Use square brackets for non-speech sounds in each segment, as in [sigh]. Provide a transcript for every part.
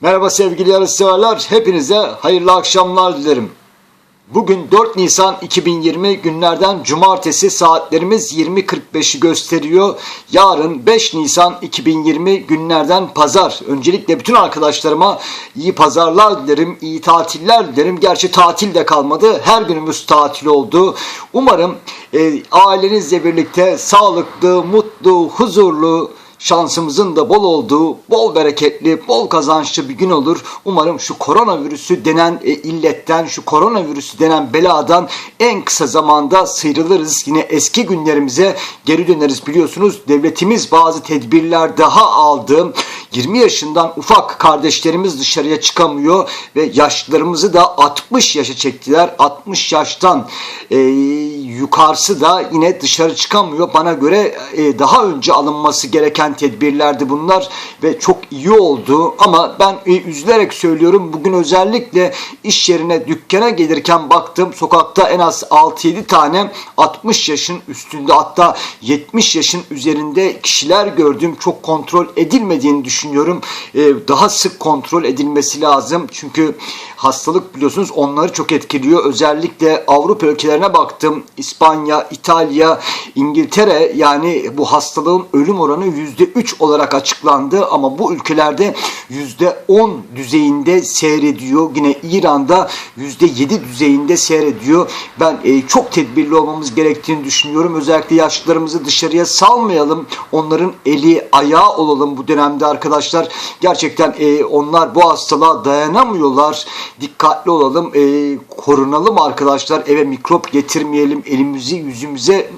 Merhaba sevgili yarışseverler. Hepinize hayırlı akşamlar dilerim. Bugün 4 Nisan 2020 günlerden cumartesi saatlerimiz 20.45'i gösteriyor. Yarın 5 Nisan 2020 günlerden pazar. Öncelikle bütün arkadaşlarıma iyi pazarlar dilerim, iyi tatiller dilerim. Gerçi tatil de kalmadı. Her günümüz tatil oldu. Umarım e, ailenizle birlikte sağlıklı, mutlu, huzurlu, şansımızın da bol olduğu, bol bereketli, bol kazançlı bir gün olur. Umarım şu koronavirüsü denen e, illetten, şu koronavirüsü denen beladan en kısa zamanda sıyrılırız. Yine eski günlerimize geri döneriz biliyorsunuz. Devletimiz bazı tedbirler daha aldı. 20 yaşından ufak kardeşlerimiz dışarıya çıkamıyor ve yaşlılarımızı da 60 yaşa çektiler. 60 yaştan e, yukarısı da yine dışarı çıkamıyor. Bana göre e, daha önce alınması gereken tedbirlerdi bunlar ve çok iyi oldu. Ama ben e, üzülerek söylüyorum bugün özellikle iş yerine dükkana gelirken baktım sokakta en az 6-7 tane 60 yaşın üstünde hatta 70 yaşın üzerinde kişiler gördüm. Çok kontrol edilmediğini düşünüyorum. E, daha sık kontrol edilmesi lazım. Çünkü hastalık biliyorsunuz onları çok etkiliyor. Özellikle Avrupa ülkelerine baktım. İspanya, İtalya, İngiltere yani bu hastalığın ölüm oranı %3 olarak açıklandı ama bu ülkelerde %10 düzeyinde seyrediyor. Yine İran'da %7 düzeyinde seyrediyor. Ben e, çok tedbirli olmamız gerektiğini düşünüyorum. Özellikle yaşlılarımızı dışarıya salmayalım. Onların eli ayağı olalım bu dönemde arkadaşlar. Gerçekten e, onlar bu hastalığa dayanamıyorlar. Dikkatli olalım. E, korunalım arkadaşlar. Eve mikrop getirmeyelim. Elimizi yüzümüze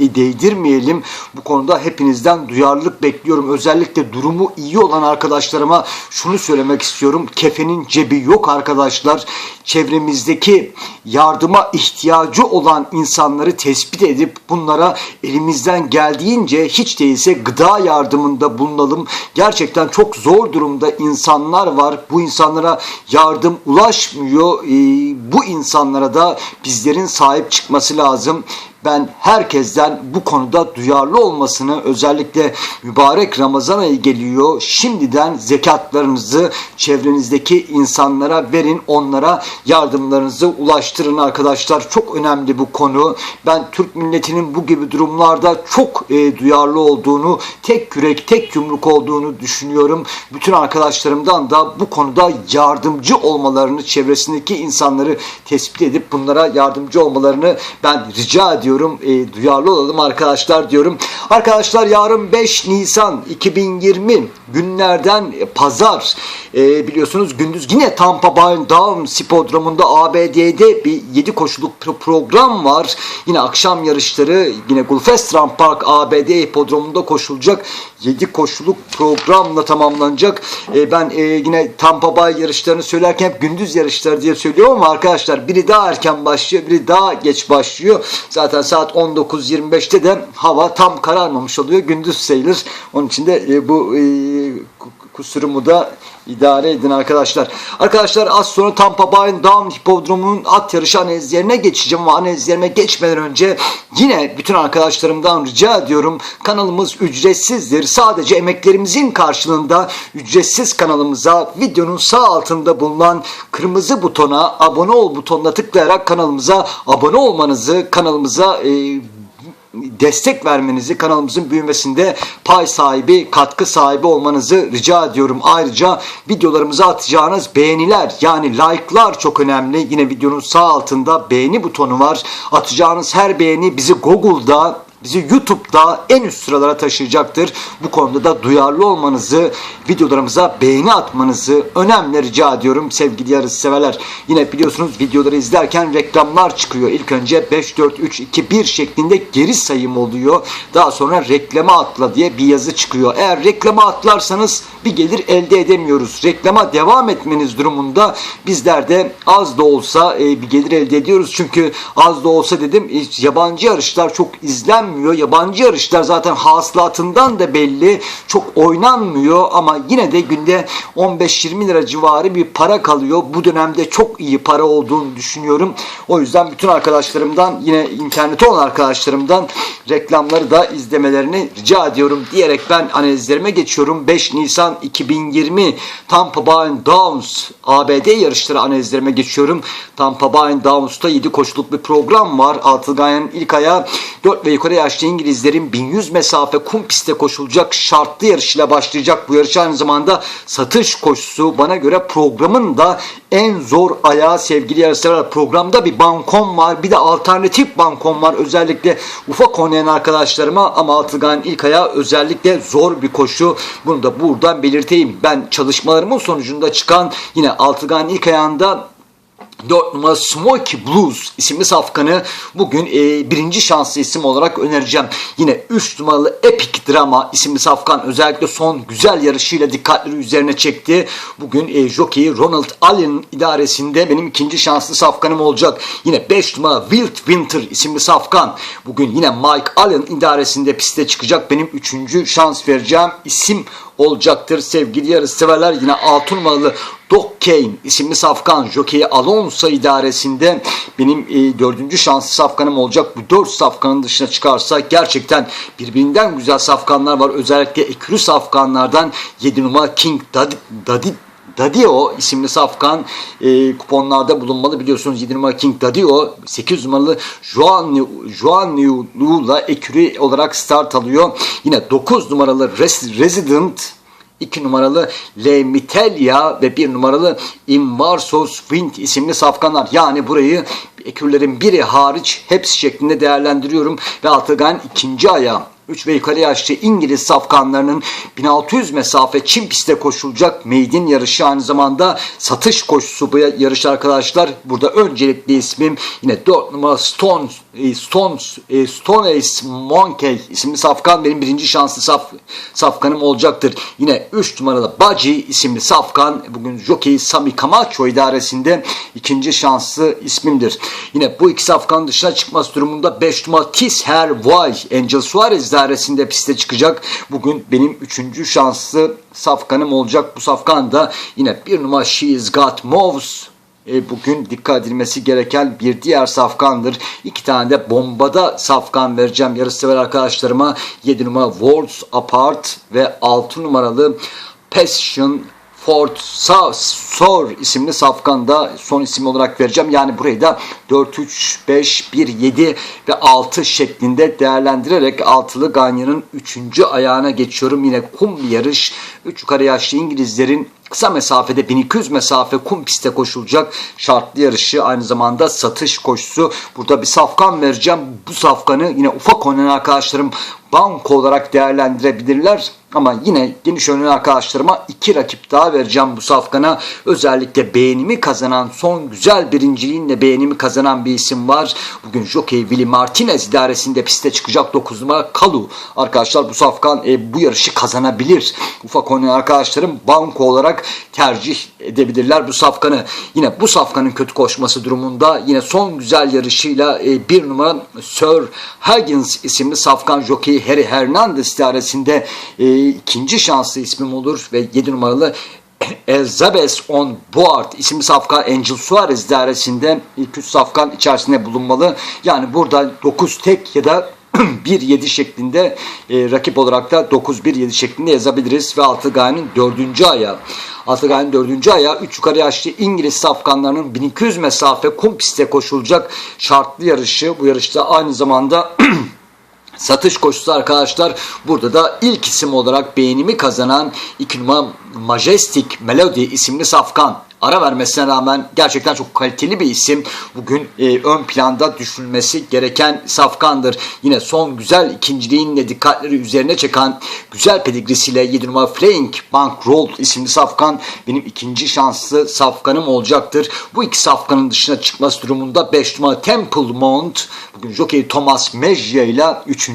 e, değdirmeyelim. Bu konuda hepinizden duyarlılık bekliyorum. Özellikle durumu iyi olan arkadaşlarıma şunu söylemek istiyorum. Kefenin cebi yok arkadaşlar. Çevremizdeki yardıma ihtiyacı olan insanları tespit edip bunlara elimizden geldiğince hiç değilse gıda yardımında bulunalım. Gerçekten çok zor durumda insanlar var. Bu insanlara yardım ulaşmıyor. Ee, bu insanlara da bizlerin sahip çıkması lazım ben herkesten bu konuda duyarlı olmasını özellikle mübarek Ramazan ayı geliyor. Şimdiden zekatlarınızı çevrenizdeki insanlara verin. Onlara yardımlarınızı ulaştırın arkadaşlar. Çok önemli bu konu. Ben Türk milletinin bu gibi durumlarda çok e, duyarlı olduğunu, tek yürek, tek yumruk olduğunu düşünüyorum. Bütün arkadaşlarımdan da bu konuda yardımcı olmalarını, çevresindeki insanları tespit edip bunlara yardımcı olmalarını ben rica ediyorum diyorum. E, duyarlı olalım arkadaşlar diyorum. Arkadaşlar yarın 5 Nisan 2020 günlerden pazar e, biliyorsunuz gündüz yine Tampa Bay Down Spodromu'nda ABD'de bir 7 koşuluk pro- program var. Yine akşam yarışları yine Gulfest Run Park ABD hipodromunda koşulacak 7 koşuluk programla tamamlanacak. E, ben e, yine Tampa Bay yarışlarını söylerken hep gündüz yarışları diye söylüyorum ama arkadaşlar biri daha erken başlıyor, biri daha geç başlıyor. Zaten saat 19.25'te de hava tam kararmamış oluyor. Gündüz sayılır. Onun için de e, bu e, kusurumu da idare edin arkadaşlar. Arkadaşlar az sonra Tampa Bay Down Hipodromu'nun at yarışı analizlerine geçeceğim ama analizlerime geçmeden önce yine bütün arkadaşlarımdan rica ediyorum. Kanalımız ücretsizdir. Sadece emeklerimizin karşılığında ücretsiz kanalımıza videonun sağ altında bulunan kırmızı butona abone ol butonuna tıklayarak kanalımıza abone olmanızı, kanalımıza e, destek vermenizi, kanalımızın büyümesinde pay sahibi, katkı sahibi olmanızı rica ediyorum. Ayrıca videolarımıza atacağınız beğeniler yani like'lar çok önemli. Yine videonun sağ altında beğeni butonu var. Atacağınız her beğeni bizi Google'da bizi YouTube'da en üst sıralara taşıyacaktır. Bu konuda da duyarlı olmanızı, videolarımıza beğeni atmanızı önemli rica ediyorum sevgili yarış severler. Yine biliyorsunuz videoları izlerken reklamlar çıkıyor. İlk önce 5, 4, 3, 2, 1 şeklinde geri sayım oluyor. Daha sonra reklama atla diye bir yazı çıkıyor. Eğer reklama atlarsanız bir gelir elde edemiyoruz. Reklama devam etmeniz durumunda bizler de az da olsa e, bir gelir elde ediyoruz. Çünkü az da olsa dedim yabancı yarışlar çok izlenmiyor gelmiyor. Yabancı yarışlar zaten hasılatından da belli. Çok oynanmıyor ama yine de günde 15-20 lira civarı bir para kalıyor. Bu dönemde çok iyi para olduğunu düşünüyorum. O yüzden bütün arkadaşlarımdan yine internette olan arkadaşlarımdan reklamları da izlemelerini rica ediyorum diyerek ben analizlerime geçiyorum. 5 Nisan 2020 Tampa Bay Downs ABD yarışları analizlerime geçiyorum. Tampa Bay Downs'ta 7 koşuluk bir program var. Altıgan'ın ilk ayağı 4 ve yukarı yaşlı İngilizlerin 1100 mesafe kum pistte koşulacak şartlı yarışıyla başlayacak. Bu yarış aynı zamanda satış koşusu. Bana göre programın da en zor ayağı sevgili yarışlar. Programda bir bankon var. Bir de alternatif bankon var. Özellikle ufak oynayan arkadaşlarıma ama Altıgan'ın ilk ayağı özellikle zor bir koşu. Bunu da buradan belirteyim. Ben çalışmalarımın sonucunda çıkan yine Altıgan'ın ilk ayağında 4 numara Smoky Blues isimli safkanı bugün e, birinci şanslı isim olarak önereceğim. Yine 3 numaralı Epic Drama isimli safkan özellikle son güzel yarışıyla dikkatleri üzerine çekti. Bugün e, jockey Ronald Allen idaresinde benim ikinci şanslı safkanım olacak. Yine 5 numara Wild Winter isimli safkan. Bugün yine Mike Allen idaresinde piste çıkacak. Benim üçüncü şans vereceğim isim olacaktır sevgili yarışseverler. Yine 6 numaralı Doc Kane isimli safkan jockey Alonso idaresinde benim e, dördüncü şanslı safkanım olacak. Bu dört safkanın dışına çıkarsa gerçekten birbirinden güzel safkanlar var. Özellikle ekürü safkanlardan 7 numara King Dadi, Dadi Dadio isimli safkan e, kuponlarda bulunmalı. Biliyorsunuz 7 numara King Dadio 8 numaralı Juan, Juan Lula ekürü olarak start alıyor. Yine 9 numaralı Res, Resident 2 numaralı Le Mitelia ve 1 numaralı Invarsos Wind isimli safkanlar. Yani burayı ekürlerin biri hariç hepsi şeklinde değerlendiriyorum. Ve Altıgan ikinci ayağı 3 ve yukarı yaşlı İngiliz safkanlarının 1600 mesafe Çin pistte koşulacak maiden yarışı aynı zamanda satış koşusu bu yarış arkadaşlar. Burada öncelikli ismim yine 4 numara Stones, Stones, Stone Ace Monkey isimli safkan benim birinci şanslı saf, safkanım olacaktır. Yine 3 numaralı Baci isimli safkan bugün jockey Sami Camacho idaresinde ikinci şanslı ismimdir. Yine bu iki safkan dışına çıkması durumunda 5 numara Tis Her Voy Angel Suarez idaresinde piste çıkacak. Bugün benim üçüncü şanslı safkanım olacak. Bu safkan da yine bir numara She's Got Moves e, bugün dikkat edilmesi gereken bir diğer safkandır. İki tane de bombada safkan vereceğim yarışsever arkadaşlarıma. 7 numara Worlds Apart ve 6 numaralı Passion Ford Sor isimli safkanda son isim olarak vereceğim. Yani burayı da 4, 3, 5, 1, 7 ve 6 şeklinde değerlendirerek altılı Ganyan'ın 3. ayağına geçiyorum. Yine kum bir yarış. 3 yukarı yaşlı İngilizlerin kısa mesafede 1200 mesafe kum pistte koşulacak şartlı yarışı aynı zamanda satış koşusu. Burada bir safkan vereceğim. Bu safkanı yine ufak oynayan arkadaşlarım banko olarak değerlendirebilirler. Ama yine geniş oynayan arkadaşlarıma iki rakip daha vereceğim bu safkana. Özellikle beğenimi kazanan son güzel birinciliğinle beğenimi kazanan bir isim var. Bugün Jockey Willy Martinez idaresinde piste çıkacak 9 numara Kalu. Arkadaşlar bu safkan e, bu yarışı kazanabilir. Ufak oynayan arkadaşlarım banko olarak tercih edebilirler bu safkanı. Yine bu safkanın kötü koşması durumunda yine son güzel yarışıyla e, bir numara Sir Higgins isimli safkan jockey Harry Hernandez idaresinde e, ikinci şanslı ismim olur ve 7 numaralı [clears throat] Elizabeth on Board isimli safkan Angel Suarez dairesinde ilk üç safkan içerisinde bulunmalı. Yani burada 9 tek ya da [clears throat] 1-7 şeklinde e, rakip olarak da 9-1-7 şeklinde yazabiliriz ve Altıgay'ın dördüncü ayağı. Altıgay'ın dördüncü ayağı 3 yukarı yaşlı İngiliz safkanlarının 1200 mesafe kum pistte koşulacak şartlı yarışı. Bu yarışta aynı zamanda [clears throat] Satış koşusu arkadaşlar burada da ilk isim olarak beğenimi kazanan 2 numara Majestic Melody isimli safkan ara vermesine rağmen gerçekten çok kaliteli bir isim. Bugün e, ön planda düşünülmesi gereken safkandır. Yine son güzel ikinciliğinle dikkatleri üzerine çeken güzel pedigrisiyle 7 numara Frank Bankroll isimli safkan benim ikinci şanslı safkanım olacaktır. Bu iki safkanın dışına çıkması durumunda 5 numara Temple Mount bugün jockey Thomas Mejia ile 3.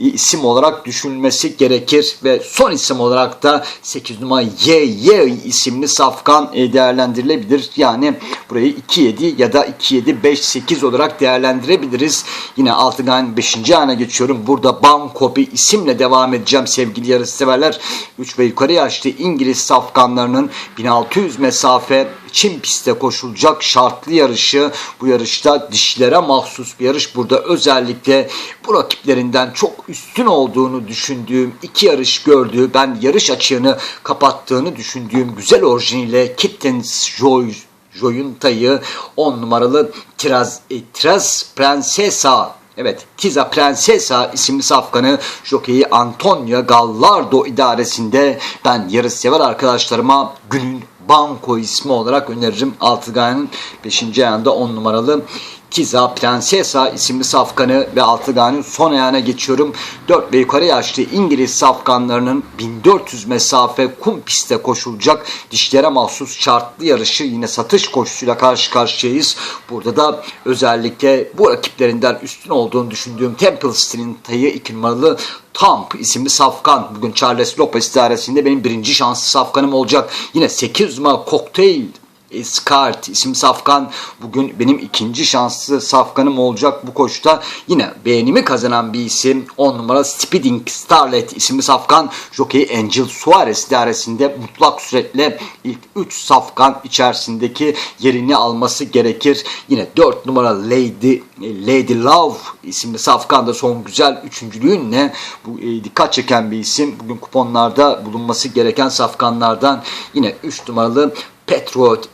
isim olarak düşünülmesi gerekir ve son isim olarak da 8 numara Y Y isimli safkan e, değerlendirilebilir. Yani burayı 2-7 ya da 2-7-5-8 olarak değerlendirebiliriz. Yine Altıgan 5. ana geçiyorum. Burada Bankopi isimle devam edeceğim sevgili yarışseverler. 3 ve yukarı yaşlı İngiliz safkanlarının 1600 mesafe Çin pistte koşulacak şartlı yarışı. Bu yarışta dişlere mahsus bir yarış. Burada özellikle bu rakiplerinden çok üstün olduğunu düşündüğüm iki yarış gördüğü ben yarış açığını kapattığını düşündüğüm güzel orijiniyle Kittens Joy Joyunta'yı 10 numaralı Tiraz, e, Tiraz Princesa Evet, Tiza Princesa isimli safkanı jokeyi Antonio Gallardo idaresinde ben yarışsever arkadaşlarıma günün banko ismi olarak öneririm. Altıgan'ın 5. ayağında 10 numaralı Kiza Princesa isimli safkanı ve Altıgan'ın son ayağına geçiyorum. 4 ve yukarı yaşlı İngiliz safkanlarının 1400 mesafe kum pistte koşulacak dişlere mahsus şartlı yarışı yine satış koşusuyla karşı karşıyayız. Burada da özellikle bu rakiplerinden üstün olduğunu düşündüğüm Temple Street'in tayı 2 numaralı Tamp isimli safkan. Bugün Charles Lopez idaresinde benim birinci şanslı safkanım olacak. Yine 8 numara Cocktail Skart isimli safkan bugün benim ikinci şanslı safkanım olacak bu koşuda. Yine beğenimi kazanan bir isim 10 numara Speeding Starlet isimli safkan jockey Angel Suarez idaresinde mutlak suretle ilk 3 safkan içerisindeki yerini alması gerekir. Yine 4 numara Lady Lady Love isimli safkan da son güzel üçüncülüğünle bu e, dikkat çeken bir isim. Bugün kuponlarda bulunması gereken safkanlardan yine 3 numaralı Petrot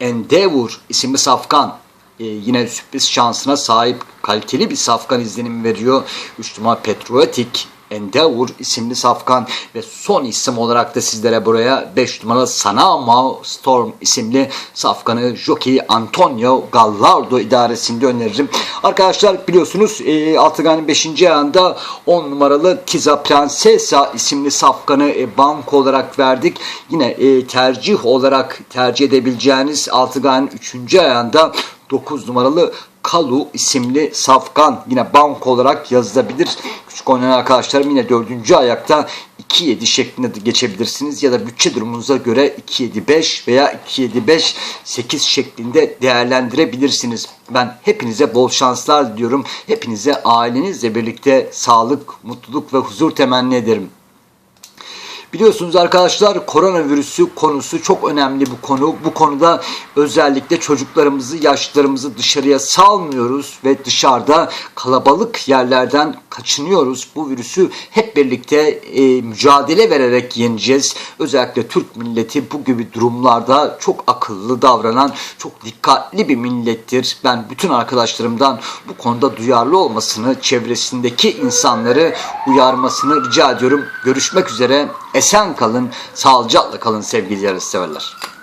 Endeavor isimli safkan e, yine sürpriz şansına sahip kaliteli bir safkan izlenimi veriyor. 3 numara Patriotic Endeavor isimli safkan ve son isim olarak da sizlere buraya 5 numaralı Sanama Storm isimli safkanı jockey Antonio Gallardo idaresinde öneririm. Arkadaşlar biliyorsunuz e, Altıgan'ın 5. ayağında 10 numaralı Tiza Princesa isimli safkanı e, bank olarak verdik. Yine e, tercih olarak tercih edebileceğiniz Altıgan'ın 3. ayağında 9 numaralı Kalu isimli safkan yine bank olarak yazılabilir. Küçük oynayan arkadaşlarım yine 4. ayakta 2-7 şeklinde de geçebilirsiniz ya da bütçe durumunuza göre 2-7-5 veya 2-7-5-8 şeklinde değerlendirebilirsiniz. Ben hepinize bol şanslar diliyorum. Hepinize ailenizle birlikte sağlık, mutluluk ve huzur temenni ederim. Biliyorsunuz arkadaşlar koronavirüsü konusu çok önemli bu konu. Bu konuda özellikle çocuklarımızı, yaşlılarımızı dışarıya salmıyoruz ve dışarıda kalabalık yerlerden kaçınıyoruz. Bu virüsü hep birlikte e, mücadele vererek yeneceğiz. Özellikle Türk milleti bu gibi durumlarda çok akıllı davranan, çok dikkatli bir millettir. Ben bütün arkadaşlarımdan bu konuda duyarlı olmasını, çevresindeki insanları uyarmasını rica ediyorum. Görüşmek üzere. Esen kalın, sağlıcakla kalın sevgili yarışseverler.